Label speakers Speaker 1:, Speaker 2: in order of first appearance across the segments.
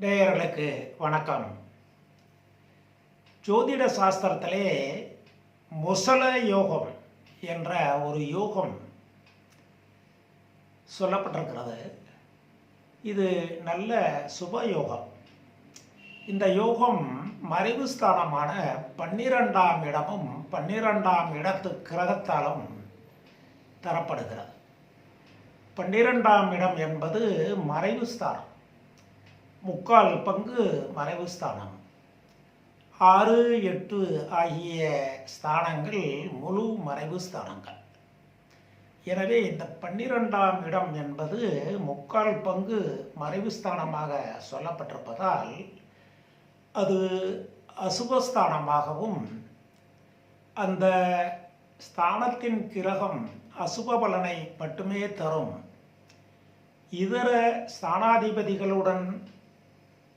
Speaker 1: நேயர்களுக்கு வணக்கம். ஜோதிட சாஸ்திரத்திலே முசல யோகம் என்ற ஒரு யோகம் சொல்லப்பட்டிருக்கிறது. இது நல்ல சுப யோகம். இந்த யோகம் மறைவு ஸ்தானமான பன்னிரெண்டாம் இடமும் பன்னிரெண்டாம் இடத்து கிரகத்தாலும் தரப்படுகிறது. பன்னிரெண்டாம் இடம் என்பது மறைவு ஸ்தானம். முக்கால் பங்கு மறைவு ஸ்தானம். ஆறு எட்டு ஆகிய ஸ்தானங்கள் முழு மறைவு ஸ்தானங்கள். எனவே இந்த பன்னிரெண்டாம் இடம் என்பது முக்கால் பங்கு மறைவு ஸ்தானமாக சொல்லப்பட்டிருப்பதால் அது அசுபஸ்தானமாகவும் அந்த ஸ்தானத்தின் கிரகம் அசுப பலனை மட்டுமே தரும். இதர ஸ்தானாதிபதிகளுடன்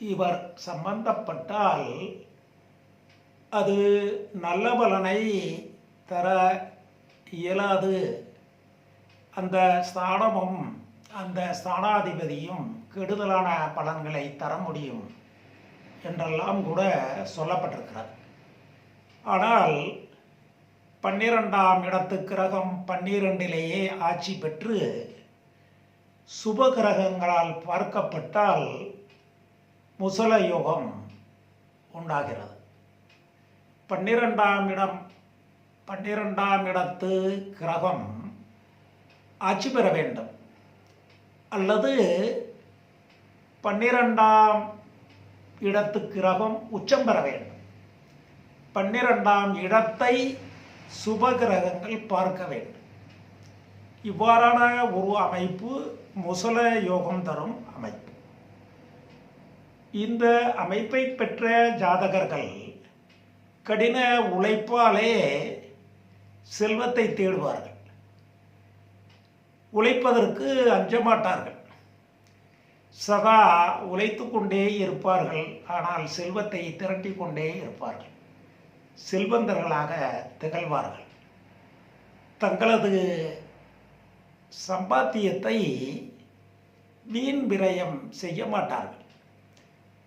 Speaker 1: இவர் சம்பந்தப்பட்டால் அது நல்ல பலனை தர இயலாது. அந்த ஸ்தானமும் அந்த ஸ்தானாதிபதியும் கெடுதலான பலன்களை தர முடியும் என்றெல்லாம் கூட சொல்லப்பட்டிருக்கிறது. ஆனால் பன்னிரெண்டாம் இடத்து கிரகம் பன்னிரெண்டிலேயே ஆட்சி பெற்று சுப கிரகங்களால் பார்க்கப்பட்டால் முசல யோகம் உண்டாகிறது. பன்னிரெண்டாம் இடம் பன்னிரெண்டாம் இடத்து கிரகம் ஆட்சி பெற வேண்டும். அல்லது பன்னிரெண்டாம் இடத்து கிரகம் உச்சம் பெற வேண்டும். பன்னிரெண்டாம் இடத்தை சுப கிரகங்கள் பார்க்க வேண்டும். இவ்வாறான ஒரு அமைப்பு முசல யோகம் தரும் அமைப்பு. இந்த அமைப்பை பெற்ற ஜாதகர்கள் கடின உழைப்பாலே செல்வத்தை தேடுவார்கள். உழைப்பதற்கு அஞ்ச மாட்டார்கள் சதா உழைத்து கொண்டே இருப்பார்கள். ஆனால் செல்வத்தை திரட்டி கொண்டே இருப்பார்கள். செல்வந்தர்களாக திகழ்வார்கள். தங்களது சம்பாத்தியத்தை வீண் விரயம் செய்ய மாட்டார்கள்.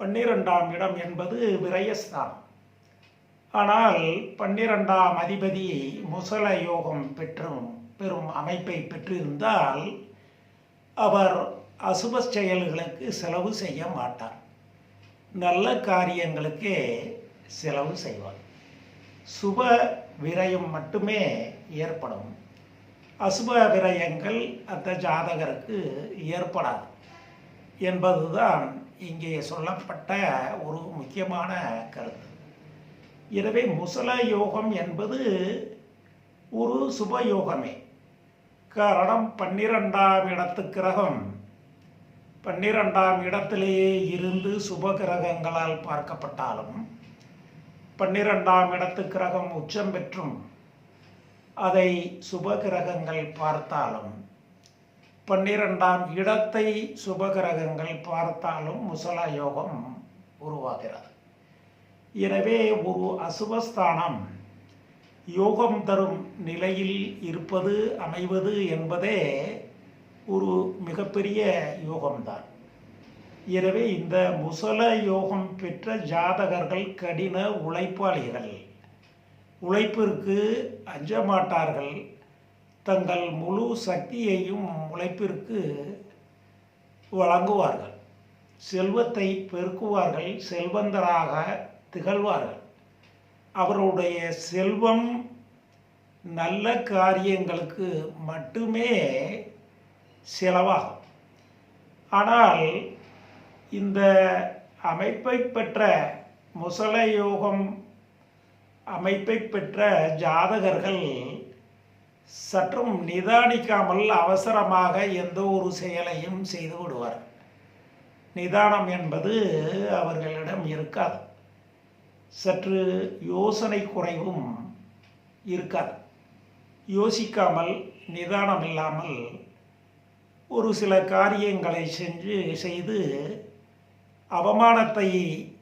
Speaker 1: பன்னிரெண்டாம் இடம் என்பது விரயஸ்தானம் ஆனால் பன்னிரெண்டாம் அதிபதி முசல யோகம் பெற்றும் பெறும் அமைப்பை பெற்றிருந்தால் அவர் அசுப செயல்களுக்கு செலவு செய்ய மாட்டார். நல்ல காரியங்களுக்கே செலவு செய்வார். சுப விரயம் மட்டுமே ஏற்படும். அசுப விரயங்கள் அந்த ஜாதகருக்கு ஏற்படாது என்பதுதான் இங்கே சொல்லப்பட்ட ஒரு முக்கியமான கருத்து. எனவே முசல யோகம் என்பது ஒரு சுப யோகமே. காரணம் பன்னிரெண்டாம் இடத்து கிரகம். பன்னிரெண்டாம் இடத்திலேயே இருந்து சுப கிரகங்களால் பார்க்கப்பட்டாலும் பன்னிரெண்டாம் இடத்து கிரகம் உச்சம் பெற்றும் அதை சுப கிரகங்கள் பார்த்தாலும் பன்னிரெண்டாம் இடத்தை சுபகிரகங்கள் பார்த்தாலும் முசலா யோகம் உருவாகிறது. எனவே ஒரு அசுபஸ்தானம் யோகம் தரும் நிலையில் இருப்பது அமைவது என்பதே ஒரு மிகப்பெரிய யோகம்தான். எனவே இந்த முசல யோகம் பெற்ற ஜாதகர்கள் கடின உழைப்பாளிகள். உழைப்பிற்கு அஞ்ச மாட்டார்கள் தங்கள் முழு சக்தியையும் உழைப்பிற்கு வழங்குவார்கள். செல்வத்தை பெருக்குவார்கள் செல்வந்தராக திகழ்வார்கள். அவருடைய செல்வம் நல்ல காரியங்களுக்கு மட்டுமே செலவாகும். ஆனால் இந்த அமைப்பை பெற்ற முசலயோகம் அமைப்பை பெற்ற ஜாதகர்கள் சற்றும் நிதானிக்காமல் அவசரமாக எந்த ஒரு செயலையும் செய்து விடுவார். நிதானம் என்பது அவர்களிடம் இருக்காது. சற்று யோசனை குறைவும் இருக்காது. யோசிக்காமல் நிதானம் இல்லாமல் ஒரு சில காரியங்களை செஞ்சு செய்து அவமானத்தை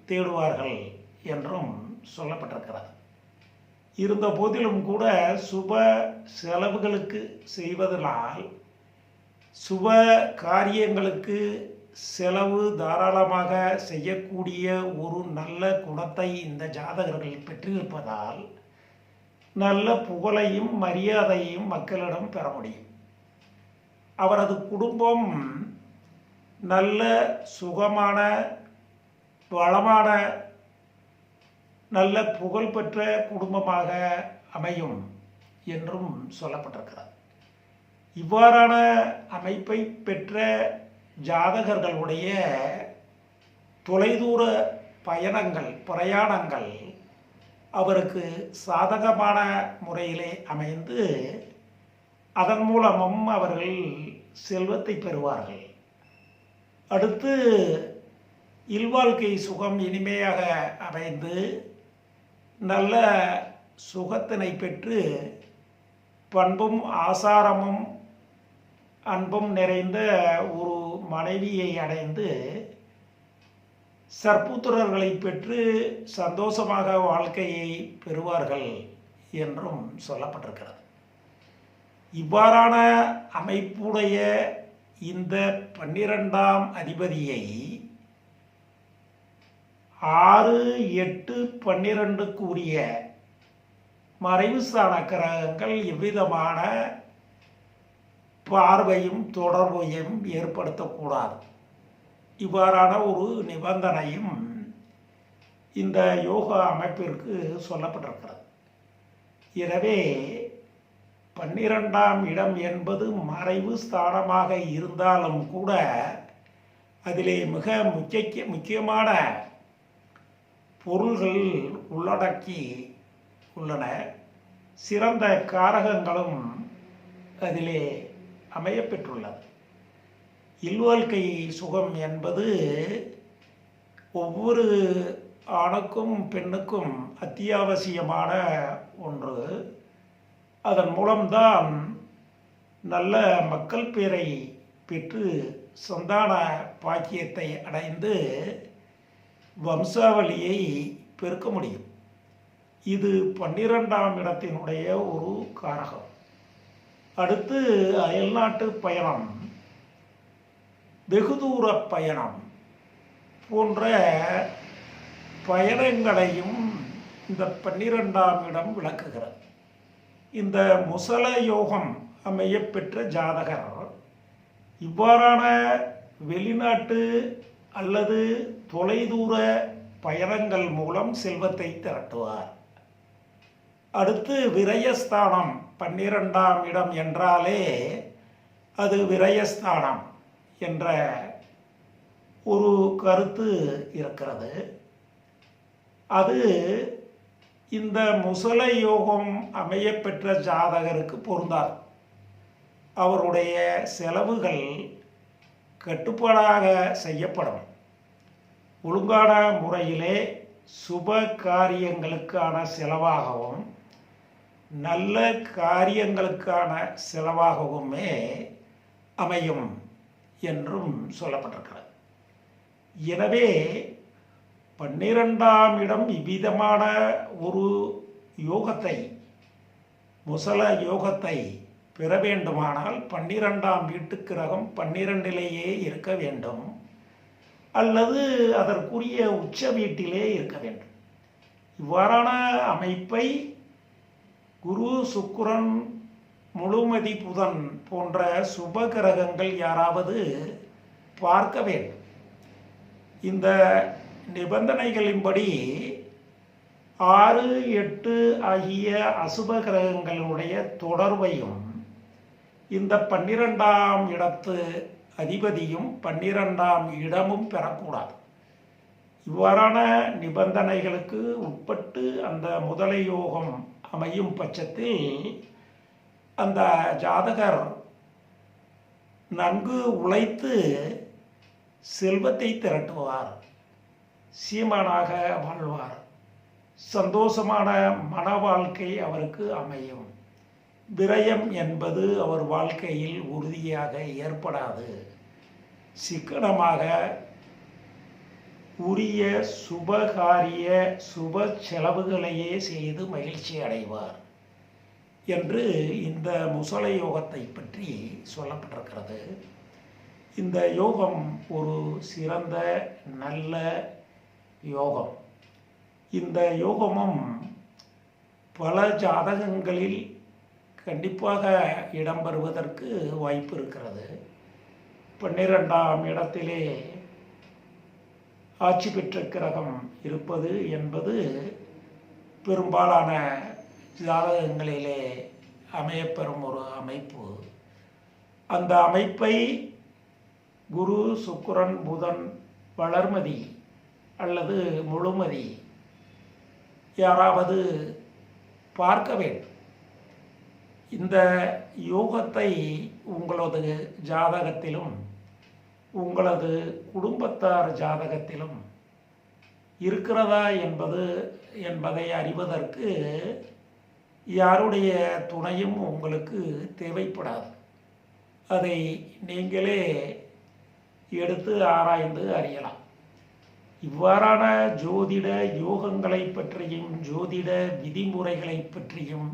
Speaker 1: தேடுவார்கள் என்றும் சொல்லப்பட்டிருக்கிறது. இருந்த போதிலும் கூட சுப செலவுகளுக்கு செய்வதனால் சுப காரியங்களுக்கு செலவு தாராளமாக செய்யக்கூடிய ஒரு நல்ல குணத்தை இந்த ஜாதகர்கள் பெற்றிருப்பதால் நல்ல புகழையும் மரியாதையும் மக்களிடம் பெற முடியும். அவரது குடும்பம் நல்ல சுகமான வளமான நல்ல புகழ்பெற்ற குடும்பமாக அமையும் என்றும் சொல்லப்பட்டிருக்கிறது. இவ்வாறான அமைப்பை பெற்ற ஜாதகர்களுடைய தொலைதூர பயணங்கள் பிரயாணங்கள் அவருக்கு சாதகமான முறையிலே அமைந்து அதன் மூலமும் அவர்கள் செல்வத்தை பெறுவார்கள். அடுத்து இல்வாழ்க்கை சுகம் இனிமையாக அமைந்து நல்ல சுகத்தினை பெற்று பண்பும் ஆசாரமும் அன்பும் நிறைந்த ஒரு மனைவியை அடைந்து சற்புத்திரர்களை பெற்று சந்தோஷமாக வாழ்க்கையை பெறுவார்கள் என்றும் சொல்லப்பட்டிருக்கிறது. இவ்வாறான அமைப்புடைய இந்த பன்னிரெண்டாம் அதிபதியை ஆறு எட்டு பன்னிரெண்டுக்கு உரிய மறைவு ஸ்தான கிரகங்கள் எவ்விதமான பார்வையும் தொடர்பையும் ஏற்படுத்தக்கூடாது. இவ்வாறான ஒரு நிபந்தனையும் இந்த யோகா அமைப்பிற்கு சொல்லப்பட்டிருக்கிறது. எனவே பன்னிரெண்டாம் இடம் என்பது மறைவு ஸ்தானமாக இருந்தாலும் கூட அதிலே மிக முக்கிய முக்கியமான பொருள்கள் உள்ளடக்கி உள்ளன. சிறந்த காரகங்களும் அதிலே அமையப்பெற்றுள்ளது. இல்வாழ்க்கை சுகம் என்பது ஒவ்வொரு ஆணுக்கும் பெண்ணுக்கும் அத்தியாவசியமான ஒன்று. அதன் மூலம்தான் நல்ல மக்கள் பேரை பெற்று சந்தான பாக்கியத்தை அடைந்து வம்சாவளியை பெருக்க முடியும். இது பன்னிரெண்டாம் இடத்தினுடைய ஒரு காரகம். அடுத்து அயல்நாட்டு பயணம் வெகு தூர பயணம் போன்ற பயணங்களையும் இந்த பன்னிரெண்டாம் இடம் விளக்குகிறது. இந்த முசல யோகம் அமைய பெற்ற ஜாதகர் இவ்வாறான வெளிநாட்டு அல்லது தொலைதூர பயணங்கள் மூலம் செல்வத்தை திரட்டுவார். அடுத்து விரயஸ்தானம் பன்னிரெண்டாம் இடம் என்றாலே அது விரயஸ்தானம் என்ற ஒரு கருத்து இருக்கிறது. அது இந்த முசல யோகம் அமையப்பெற்ற ஜாதகருக்கு பொருந்தார் அவருடைய செலவுகள் கட்டுப்பாடாக செய்யப்படும். ஒழுங்கான முறையிலே சுப காரியங்களுக்கான செலவாகவும் நல்ல காரியங்களுக்கான செலவாகவுமே அமையும் என்றும் சொல்லப்பட்டிருக்கிறது. எனவே பன்னிரெண்டாம் இடம் இவ்விதமான ஒரு யோகத்தை முசல யோகத்தை பெற வேண்டுமானால் பன்னிரெண்டாம் வீட்டுக் கிரகம் பன்னிரெண்டிலேயே இருக்க வேண்டும். அல்லது அதற்குரிய உச்ச வீட்டிலே இருக்க வேண்டும். இவ்வாறான அமைப்பை குரு சுக்கிரன் முழுமதி புதன் போன்ற சுப கிரகங்கள் யாராவது பார்க்க வேண்டும். இந்த நிபந்தனைகளின்படி ஆறு எட்டு ஆகிய அசுப கிரகங்களுடைய தொடர்பையும் இந்த பன்னிரெண்டாம் இடத்து அதிபதியும் பன்னிரெண்டாம் இடமும் பெறக்கூடாது. இவ்வாறான நிபந்தனைகளுக்கு உட்பட்டு அந்த முதலை யோகம் அமையும் பட்சத்தில் அந்த ஜாதகர் நன்கு உழைத்து செல்வத்தை திரட்டுவார் சீமானாக வாழ்வார். சந்தோஷமான மன வாழ்க்கை அவருக்கு அமையும். விரயம் என்பது அவர் வாழ்க்கையில் உறுதியாக ஏற்படாது. சிக்கனமாக உரிய சுபகாரிய சுப செலவுகளையே செய்து மகிழ்ச்சி அடைவார் என்று இந்த முசலை யோகத்தை பற்றி சொல்லப்பட்டிருக்கிறது. இந்த யோகம் ஒரு சிறந்த நல்ல யோகம். இந்த யோகமும் பல ஜாதகங்களில் கண்டிப்பாக இடம்பெறுவதற்கு வாய்ப்பு இருக்கிறது. பன்னிரெண்டாம் இடத்திலே ஆட்சி பெற்ற கிரகம் இருப்பது என்பது பெரும்பாலான ஜாதகங்களிலே அமையப்பெறும் ஒரு அமைப்பு. அந்த அமைப்பை குரு சுக்கரன் புதன் வளர்மதி அல்லது முழுமதி யாராவது பார்க்க வேண்டும். இந்த யோகத்தை உங்களது ஜாதகத்திலும் உங்களது குடும்பத்தார் ஜாதகத்திலும் இருக்கிறதா என்பது என்பதை அறிவதற்கு யாருடைய துணையும் உங்களுக்கு தேவைப்படாது. அதை நீங்களே எடுத்து ஆராய்ந்து அறியலாம். இவ்வாறான ஜோதிட யோகங்களை பற்றியும் ஜோதிட விதிமுறைகளை பற்றியும்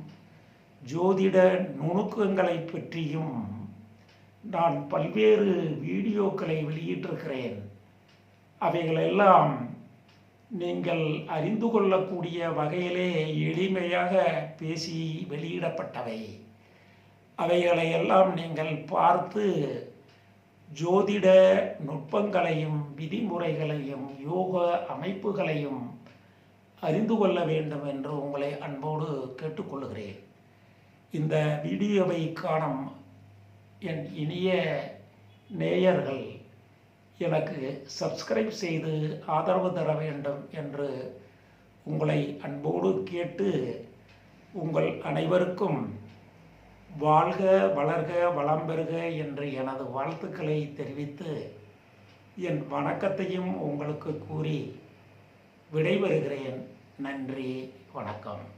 Speaker 1: ஜோதிட நுணுக்கங்களை பற்றியும் நான் பல்வேறு வீடியோக்களை வெளியிட்டிருக்கிறேன். அவைகளெல்லாம் நீங்கள் அறிந்து கொள்ளக்கூடிய வகையிலே எளிமையாக பேசி வெளியிடப்பட்டவை. அவைகளை எல்லாம் நீங்கள் பார்த்து ஜோதிட நுட்பங்களையும் விதிமுறைகளையும் யோக அமைப்புகளையும் அறிந்து கொள்ள வேண்டும் என்று உங்களை அன்போடு கேட்டுக்கொள்கிறேன். இந்த வீடியோவை காணும் என் இனிய நேயர்கள் எனக்கு சப்ஸ்கிரைப் செய்து ஆதரவு தர வேண்டும் என்று உங்களை அன்போடு கேட்டு உங்கள் அனைவருக்கும் வாழ்க வளர்க வளம் பெறுக என்று எனது வாழ்த்துக்களை தெரிவித்து என் வணக்கத்தையும் உங்களுக்கு கூறி விடைபெறுகிறேன். நன்றி வணக்கம்.